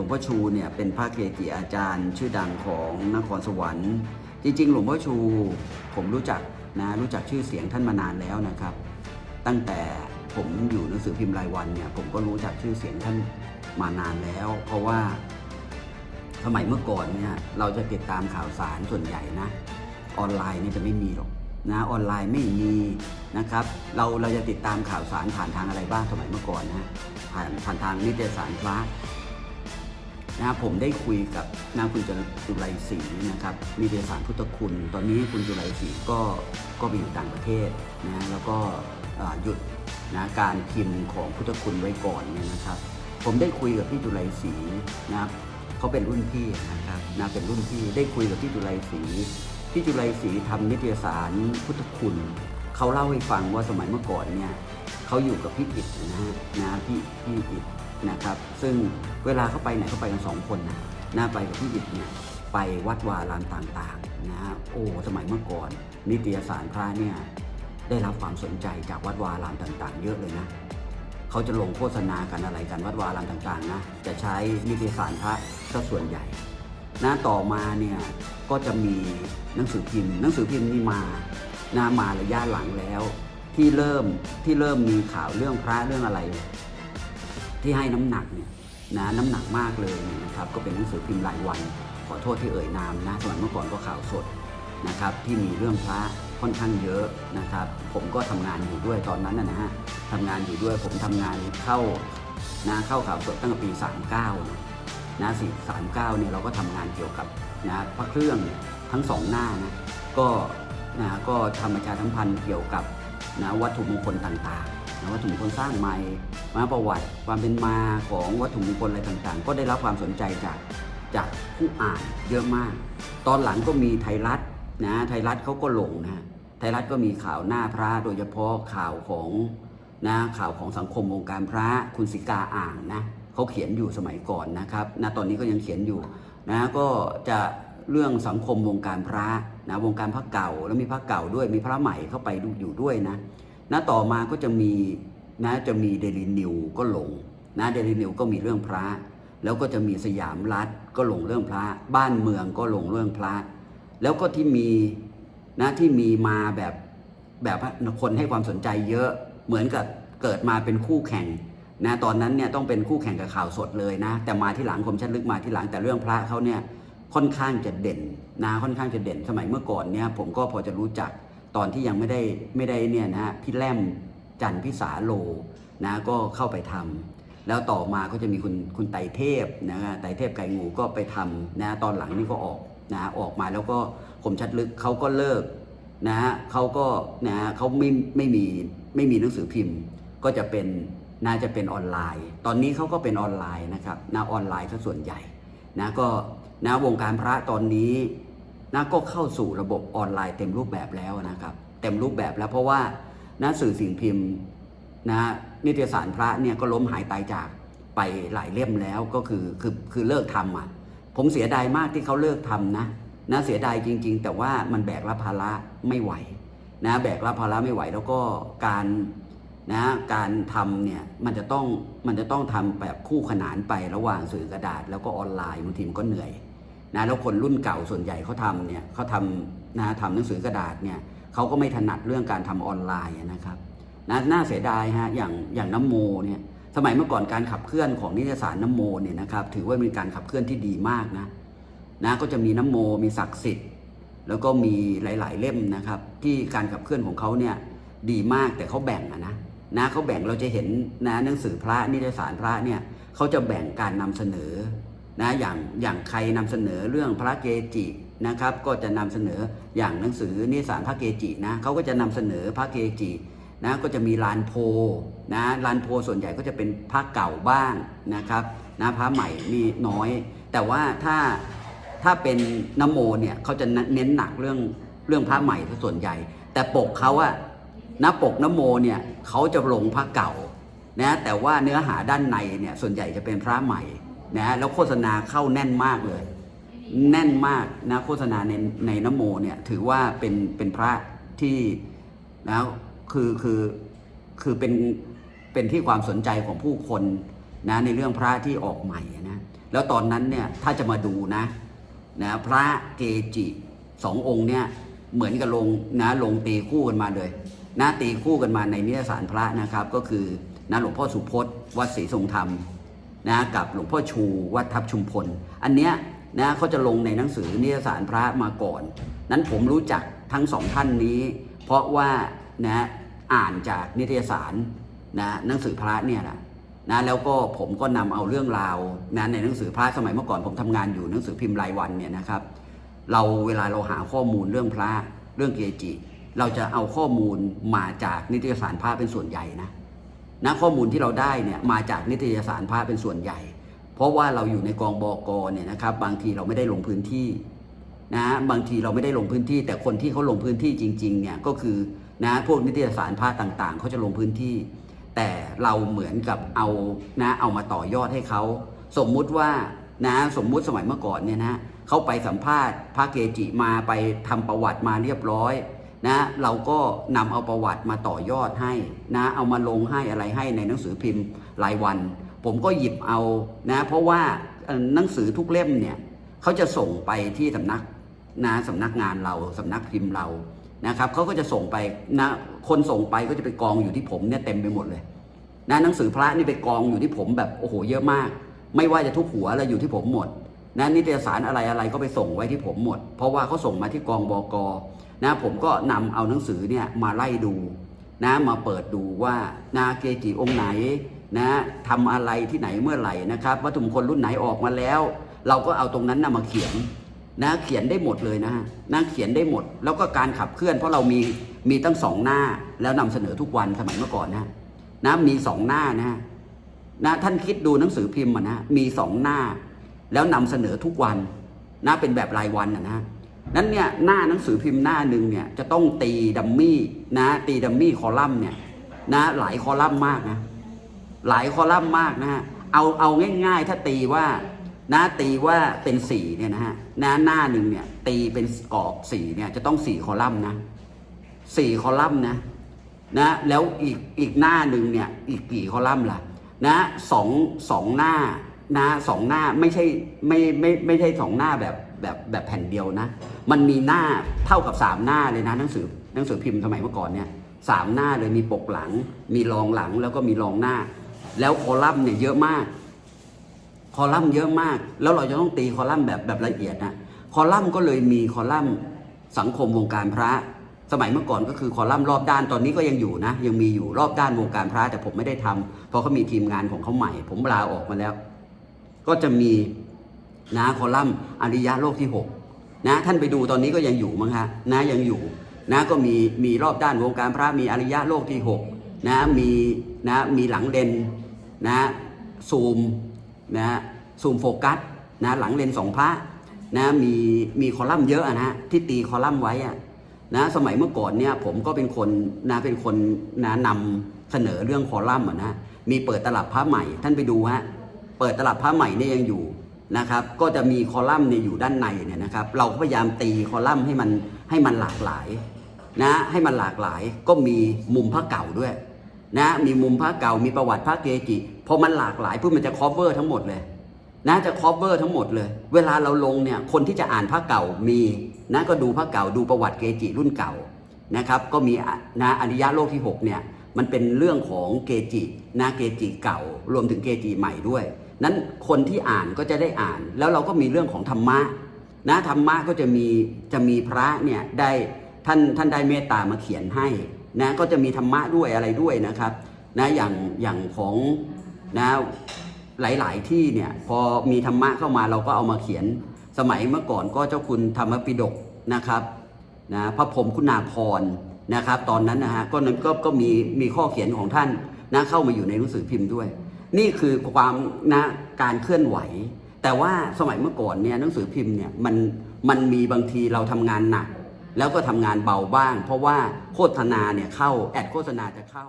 ลวงพ่อชูเนี่ยเป็นพระเกจิอาจารย์ ชื่อดังของนครสวรรค์ จริง ๆ หลวงพ่อชูผมรู้จักนะรู้จักชื่อเสียงท่านมานานแล้วนะครับ ตั้งแต่ผมอยู่หนังสือพิมพ์รายวันเนี่ยผมก็รู้จักชื่อเสียงท่านมานานแล้ว เพราะว่าสมัยเมื่อก่อนเนี่ยเราจะติดตามข่าวสารส่วนใหญ่นะออนไลน์เนี่ยจะไม่มีหรอกนะออนไลน์ไม่มีนะครับ เราเราจะติดตามข่าวสารผ่านทางอะไรบ้างสมัยเมื่อก่อนนะผ่านผ่านทางนิตยสารพระ นะผมได้คุยกับนางคุณจุไรศรีนะครับนิตยสารพุทธคุณ ตอนนี้คุณจุไรศรีก็ก็ไปอยู่ต่างประเทศนะแล้วก็หยุดนะการพิมพ์ของพุทธคุณไว้ก่อนเนี่ยนะครับ ผมได้คุยกับพี่จุไรศรีนะครับเขาเป็นรุ่นพี่นะครับนะเป็นรุ่นพี่ได้คุยกับพี่จุไรศรีพี่จุไรศรีทำนิตยสารพุทธคุณเขาเล่าให้ฟังว่าสมัยเมื่อก่อนเนี่ยเขาอยู่กับพี่อิดนะฮะนะพี่พี่อิด นะครับ ซึ่งเวลาเขาไปไหนเขาไปกันสองคนนะนะไปกับพี่อิดเนี่ยไปวัดวารามต่างๆนะฮะโอ้สมัยเมื่อก่อน นิตยสารพระเนี่ยได้รับความสนใจจากวัดวารามต่าง ๆ เยอะเลยนะเขาจะลงโฆษณากันอะไรกันวัดวารามต่างๆนะจะใช้นิตยสารพระก็ส่วนใหญ่นะต่อมาเนี่ยก็จะมีหนังสือพิมพ์ หนังสือพิมพ์นี่มานะมาระยะหลังแล้ว ที่เริ่มที่เริ่มมีข่าวเรื่องพระเรื่องอะไร ที่ให้น้ำหนักเนี่ยนะน้ำหนักมากเลยนะครับก็เป็นหนังสือพิมพ์รายวัน ขอโทษที่เอ่ยนามนะสมัยเมื่อก่อนก็ข่าวสดนะครับที่มีเรื่องพระค่อนข้างเยอะนะครับ ผมก็ทำงานอยู่ด้วยตอนนั้นนะฮะทำงานอยู่ด้วยผมทำงานเข้านะเข้าข่าวสดตั้งแต่ปี 39นะนะสี่สามเก้าเนี่ยเราก็ทำงานเกี่ยวกับนะพระเครื่องเนี่ยทั้งสองหน้านะก็นะก็ทำประชาสัมพันธ์เกี่ยวกับนะวัตถุมงคลต่างๆ วัตถุมงคลสร้างใหม่ มาประวัติความเป็นมาของวัตถุมงคลอะไรต่างๆ ก็ได้รับความสนใจจากจากผู้อ่านเยอะมาก ตอนหลังก็มีไทยรัฐนะไทยรัฐเขาก็ลงนะไทยรัฐก็มีข่าวหน้าพระโดยเฉพาะข่าวของนะข่าวของสังคมวงการพระคุณสิกาอ่างนะเขาเขียนอยู่สมัยก่อนนะครับนะตอนนี้ก็ยังเขียนอยู่นะก็จะเรื่องสังคมวงการพระนะวงการพระเก่าแล้วมีพระเก่าด้วยมีพระใหม่เข้าไปดูอยู่ด้วยนะ นะต่อมาก็จะมีนะจะมีเดลินิวก็ลงนะเดลินิวก็มีเรื่องพระ แล้วก็จะมีสยามรัฐก็ลงเรื่องพระ บ้านเมืองก็ลงเรื่องพระ แล้วก็ที่มีนะที่มีมาแบบแบบคนให้ความสนใจเยอะเหมือนกับเกิดมาเป็นคู่แข่งนะตอนนั้นเนี่ยต้องเป็นคู่แข่งกับข่าวสดเลยนะ แต่มาที่หลังคมชัดลึกมาที่หลังแต่เรื่องพระเขาเนี่ยค่อนข้างจะเด่นนะค่อนข้างจะเด่นสมัยเมื่อก่อนเนี่ยผมก็พอจะรู้จัก ตอนที่ยังไม่ได้ไม่ได้เนี่ยนะฮะพี่แลมจันพิสาโลนะก็เข้าไปทำแล้วต่อมาก็จะมีคุณคุณไตเทพนะฮะไตเทพไก่งูก็ไปทำนะตอนหลังนี่ก็ออกนะออกมาแล้วก็คมชัดลึกเขาก็เลิกนะฮะเขาก็นะฮะเขาไม่ไม่มีไม่มีหนังสือพิมพ์ ก็จะเป็นน่าจะเป็นออนไลน์ ตอนนี้เขาก็เป็นออนไลน์นะครับนะออนไลน์ซะส่วนใหญ่นะก็นะวงการพระตอนนี้ นะก็เข้าสู่ระบบออนไลน์เต็มรูปแบบแล้วนะครับ เต็มรูปแบบแล้วเพราะว่านะสื่อสิ่งพิมพ์นะนิตยสารพระเนี่ยก็ล้มหายตายจากไปหลายเล่มแล้วก็คือคือคือเลิกทำอะ ผมเสียดายมากที่เขาเลิกทำนะนะเสียดายจริง ๆ แต่ว่ามันแบกรับภาระไม่ไหวนะแบกรับภาระไม่ไหวแล้วก็การนะการทำเนี่ยมันจะต้องมันจะต้องทำแบบคู่ขนานไประหว่างสื่อกระดาษ แล้วก็ออนไลน์บางทีมันก็เหนื่อย นะแล้วคนรุ่นเก่าส่วนใหญ่เขาทำเนี่ยเขาทำนะทำหนังสือกระดาษเนี่ยเขาก็ไม่ถนัดเรื่องการทำออนไลน์นะครับนะน่าเสียดายฮะอย่างอย่างน้ำโมเนี่ยสมัยเมื่อก่อนการขับเคลื่อนของนิตยสารน้ำโมเนี่ยนะครับถือว่าเป็นการขับเคลื่อนที่ดีมากนะนะก็จะมีน้ำโมมีศักดิ์สิทธิ์ แล้วก็มีหลาย ๆ เล่มนะครับที่การขับเคลื่อนของเขาเนี่ยดีมากแต่เขาแบ่งนะนะเขาแบ่งเราจะเห็นนะหนังสือพระนิตยสารพระเนี่ยเขาจะแบ่งการนำเสนอ นะอย่างอย่างใครนำเสนอเรื่องพระเกจินะครับ ก็จะนำเสนออย่างหนังสือนิสารพระเกจินะเขาก็จะนำเสนอพระเกจินะก็จะมีลานโพนะลานโพส่วนใหญ่ก็จะเป็นพระเก่าบ้างนะครับนะพระใหม่นี่น้อย แต่ว่าถ้าถ้าเป็นนโมเนี่ยเขาจะเน้นหนักเรื่องเรื่องพระใหม่ซะส่วนใหญ่ แต่ปกเขาอะนะปกนโมเนี่ยเขาจะลงพระเก่านะแต่ว่าเนื้อหาด้านในเนี่ยส่วนใหญ่จะเป็นพระใหม่ นะแล้วโฆษณาเข้าแน่นมากเลย แน่นมากนะโฆษณาในในนโมเนี่ยถือว่าเป็นเป็นพระที่นะคือคือคือเป็นเป็นที่ความสนใจของผู้คนนะในเรื่องพระที่ออกใหม่นะแล้วตอนนั้นเนี่ยถ้าจะมาดูนะนะพระเกจิสององค์เนี่ยเหมือนกับลงนะลงตีคู่กันมาเลยนะตีคู่กันมาในนิตยสารพระนะครับ ก็คือนะหลวงพ่อสุพจน์วัดศรีทรงธรรม นะกับหลวงพ่อชูวัดทับชุมพล อันเนี้ยนะเขาจะลงในหนังสือนิยสารพระมาก่อน นั้นผมรู้จักทั้งสองท่านนี้ เพราะว่านะอ่านจากนิตยสารนะหนังสือพระเนี่ยแหละนะแล้วก็ผมก็นำเอาเรื่องราวนะในหนังสือพระสมัยเมื่อก่อนผมทำงานอยู่หนังสือพิมพ์รายวันเนี่ยนะครับ เราเวลาเราหาข้อมูลเรื่องพระเรื่องเกจิ เราจะเอาข้อมูลมาจากนิตยสารพระเป็นส่วนใหญ่นะ นะข้อมูลที่เราได้เนี่ยมาจากนิตยสารพระเป็นส่วนใหญ่ เพราะว่าเราอยู่ในกองบอกเนี่ยนะครับบางทีเราไม่ได้ลงพื้นที่นะบางทีเราไม่ได้ลงพื้นที่ แต่คนที่เขาลงพื้นที่จริงๆเนี่ยก็คือนะพวกนิตยสารพระต่างๆเขาจะลงพื้นที่ แต่เราเหมือนกับเอานะเอามาต่อยอดให้เขาสมมุติว่านะสมมุติสมัยเมื่อก่อนเนี่ยนะเขาไปสัมภาษณ์พระเกจิมาไปทำประวัติมาเรียบร้อย นะเราก็นำเอาประวัติมาต่อยอดให้นะเอามาลงให้อะไรให้ในหนังสือพิมพ์รายวัน ผมก็หยิบเอานะเพราะว่าหนังสือทุกเล่มเนี่ยเขาจะส่งไปที่สำนักนะสำนักงานเราสำนักพิมพ์เรานะครับเขาก็จะส่งไปนะคนส่งไปก็จะไปกองอยู่ที่ผมเนี่ยเต็มไปหมดเลยนะหนังสือพระนี่ไปกองอยู่ที่ผมแบบโอ้โหเยอะมาก ไม่ว่าจะทุกหัวอะไรอยู่ที่ผมหมดนะนิตยสารอะไรอะไรก็ไปส่งไว้ที่ผมหมด เพราะว่าเขาส่งมาที่กองบก นะผมก็นำเอาหนังสือเนี่ยมาไล่ดูนะมาเปิดดูว่านาเกจิองค์ไหนนะทำอะไรที่ไหนเมื่อไหร่นะครับ วัตถุมงคลรุ่นไหนออกมาแล้ว เราก็เอาตรงนั้นนะมาเขียนนะเขียนได้หมดเลยนะนะเขียนได้หมด แล้วก็การขับเคลื่อน เพราะเรามีมีตั้งสองหน้า แล้วนำเสนอทุกวันสมัยเมื่อก่อนนะนะมีสองหน้านะนะท่านคิดดูหนังสือพิมพ์นะมีสองหน้า แล้วนำเสนอทุกวันนะเป็นแบบรายวันอะนะ นั้นเนี่ยหน้าหนังสือพิมพ์หน้าหนึ่งเนี่ยจะต้องตีดัมมี่นะตีดัมมี่คอลัมน์เนี่ยนะหลายคอลัมน์มากนะหลายคอลัมน์มากนะฮะเอาเอาง่ายๆ ถ้าตีว่านะตีว่าเป็นสี่เนี่ยนะฮะนะหน้าหนึ่งเนี่ยตีเป็นกรอบสี่เนี่ยจะต้องสี่คอลัมน์นะสี่คอลัมน์นะนะแล้วอีกอีกหน้าหนึ่งเนี่ยอีกกี่คอลัมน์ล่ะนะสองสองหน้านะสองหน้าไม่ใช่ไม่ไม่ไม่ใช่สองหน้าแบบ แบบแบบแผ่นเดียวนะ มันมีหน้าเท่ากับสามหน้าเลยนะหนังสือหนังสือพิมพ์สมัยเมื่อก่อนเนี่ยสามหน้าเลยมีปกหลัง มีรองหลังแล้วก็มีรองหน้า แล้วคอลัมน์เนี่ยเยอะมาก คอลัมน์เยอะมาก แล้วเราจะต้องตีคอลัมน์แบบแบบละเอียดนะคอลัมน์ก็เลยมีคอลัมน์สังคมวงการพระ สมัยเมื่อก่อนก็คือคอลัมน์รอบด้านตอนนี้ก็ยังอยู่นะ ยังมีอยู่รอบด้านวงการพระแต่ผมไม่ได้ทำเพราะเขามีทีมงานของเขาใหม่ ผมลาออกมาแล้ว ก็จะมี นะคอลัมน์อริยะโลกที่หกนะท่านไปดูตอนนี้ก็ยังอยู่มั้งฮะนะยังอยู่นะก็มีมีรอบด้านวงการพระมีอริยะโลกที่หกนะมีนะมีหลังเลนนะซูมนะซูมโฟกัสนะหลังเลนสองพระนะมีมีคอลัมน์เยอะอะนะที่ตีคอลัมน์ไว้อะนะสมัยเมื่อก่อนเนี่ยผมก็เป็นคนนะเป็นคนนะนำเสนอเรื่องคอลัมน์อะนะมีเปิดตลับพระใหม่ ท่านไปดูฮะเปิดตลับพระใหม่เนี่ยยังอยู่ นะครับ ก็จะมีคอลัมน์เนี่ยอยู่ด้านในเนี่ยนะครับ เราก็พยายามตีคอลัมน์ให้มันให้มันหลากหลายนะให้มันหลากหลายก็มีมุมพระเก่าด้วยนะมีมุมพระเก่ามีประวัติพระเกจิพอมันหลากหลายปุ๊บมันจะครอบเวอร์ทั้งหมดเลยนะจะครอบเวอร์ทั้งหมดเลย เวลาเราลงเนี่ยคนที่จะอ่านพระเก่ามีนะก็ดูพระเก่าดูประวัติเกจิรุ่นเก่านะครับก็มีนะอริยะโลกที่หกเนี่ยมันเป็นเรื่องของเกจินะเกจิเก่ารวมถึงเกจิใหม่ด้วย นั้นคนที่อ่านก็จะได้อ่าน แล้วเราก็มีเรื่องของธรรมะนะธรรมะก็จะมีจะมีพระเนี่ยได้ท่านท่านได้เมตตามาเขียนให้นะก็จะมีธรรมะด้วยอะไรด้วยนะครับนะอย่างอย่างของนะหลาย ๆ ที่เนี่ยพอมีธรรมะเข้ามาเราก็เอามาเขียนสมัยเมื่อก่อนก็เจ้าคุณธรรมปิฎกนะครับนะพระพรมคุณาภรนะครับ ตอนนั้นนะฮะก็นั้นก็ก็มีมีข้อเขียนของท่านนะเข้ามาอยู่ในหนังสือพิมพ์ด้วย นี่คือความนะการเคลื่อนไหว แต่ว่าสมัยเมื่อก่อนเนี่ยหนังสือพิมพ์เนี่ยมันมันมีบางทีเราทำงานหนัก แล้วก็ทำงานเบาบ้าง เพราะว่าโฆษณาเนี่ยเข้าแอดโฆษณาจะเข้า